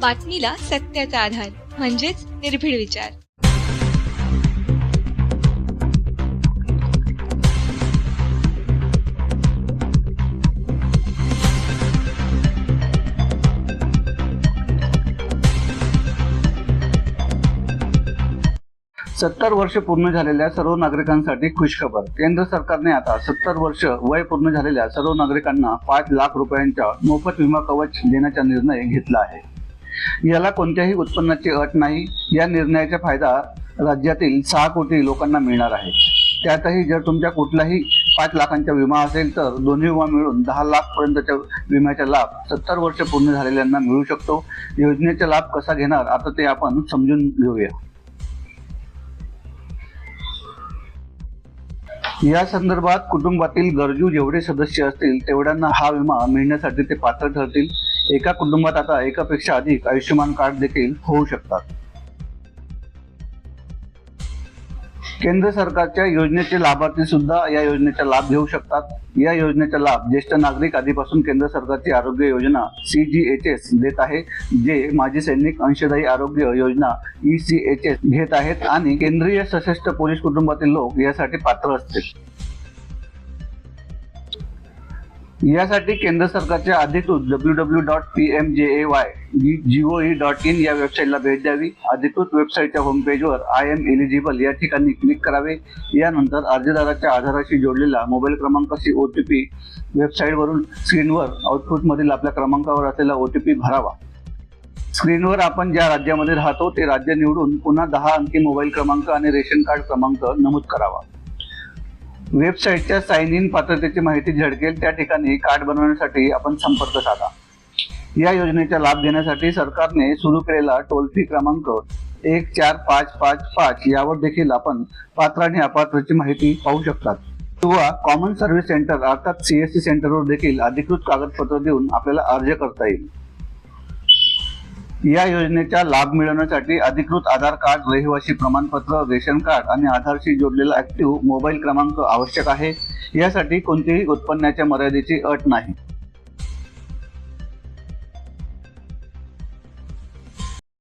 बातमीला सत्याचा आधार म्हणजेच निर्भीड विचार. सत्तर वर्ष पूर्ण झालेल्या सर्व नागरिकांसाठी खुशखबर. केंद्र सरकारने आता सत्तर वर्ष वय पूर्ण झालेल्या सर्व नागरिकांना पाच लाख रुपयांच्या मोफत विमा कवच देण्याचा निर्णय घेतला आहे. याला कोणत्याही उत्पन्नाची अट नाही. या निर्णयाचा फायदा राज्यातील सहा कोटी लोकांना मिळणार आहे. त्यातही जर तुमच्या कुठलाही पाच लाखांचा विमा असेल तर दोन्ही विमा मिळून दहा लाख पर्यंतच्या विम्याचा लाभ सत्तर वर्ष पूर्ण झालेल्यांना मिळू शकतो. योजनेचा लाभ कसा घेणार आता ते आपण समजून घेऊया. या संदर्भात कुटुंबातील गरजू जेवढे सदस्य असतील तेवढ्यांना हा विमा मिळण्यासाठी ते पात्र ठरतील. एका कुटुंबात आता एकापेक्षा अधिक आयुष्यमान कार्ड देखील होऊ शकतात. केंद्र सरकारच्या योजनेचे लाभार्थी सुद्धा या योजनेचा लाभ घेऊ शकतात. या योजनेचा लाभ ज्येष्ठ नागरिक आधीपासून केंद्र सरकारची आरोग्य योजना सी जी एच एस देत आहे जे माजी सैनिक अंशदायी Arogya Yojana E C H S घेत आहेत आणि केंद्रीय सशस्त्र पोलीस कुटुंबातील लोक यासाठी पात्र असतील. यासाठी केंद्र सरकारच्या अधिकृत W W dot P M J A Y GOE dot in या वेबसाईटला भेट द्यावी. अधिकृत वेबसाईटच्या होमपेजवर आय एम एलिजिबल या ठिकाणी क्लिक करावे. यानंतर अर्जदाराच्या आधाराशी जोडलेला मोबाईल क्रमांकाशी ओ टी पी वेबसाईटवरून स्क्रीनवर आउटपुटमधील आपल्या क्रमांकावर असलेला ओ टी पी भरावा. स्क्रीनवर आपण ज्या राज्यामध्ये राहतो ते राज्य निवडून पुन्हा दहा अंकी मोबाईल क्रमांक आणि रेशन कार्ड क्रमांक नमूद करावा. वेबसाईटच्या साइन इन पात्रतेची माहिती झडकेल त्या ठिकाणी कार्ड बनवण्यासाठी आपण संपर्क साधा. या योजनेचा लाभ घेण्यासाठी सरकारने सुरू केलेला टोल फ्री क्रमांक एक चार पाच पाच पाच यावर देखील आपण पात्र आणि अपात्रची माहिती पाहू शकतात. किंवा कॉमन सर्व्हिस सेंटर अर्थात सीएससी सेंटरवर देखील अधिकृत कागदपत्र देऊन आपल्याला अर्ज करता येईल. या योजनेचा लाभ मिळवण्यासाठी अधिकृत आधार कार्ड रहिवासी प्रमाणपत्र रेशन कार्ड आणि आधारशी जोडलेला ऍक्टिव्ह मोबाईल क्रमांक आवश्यक आहे. यासाठी कोणतीही उत्पन्नाच्या मर्यादेची अट नाही.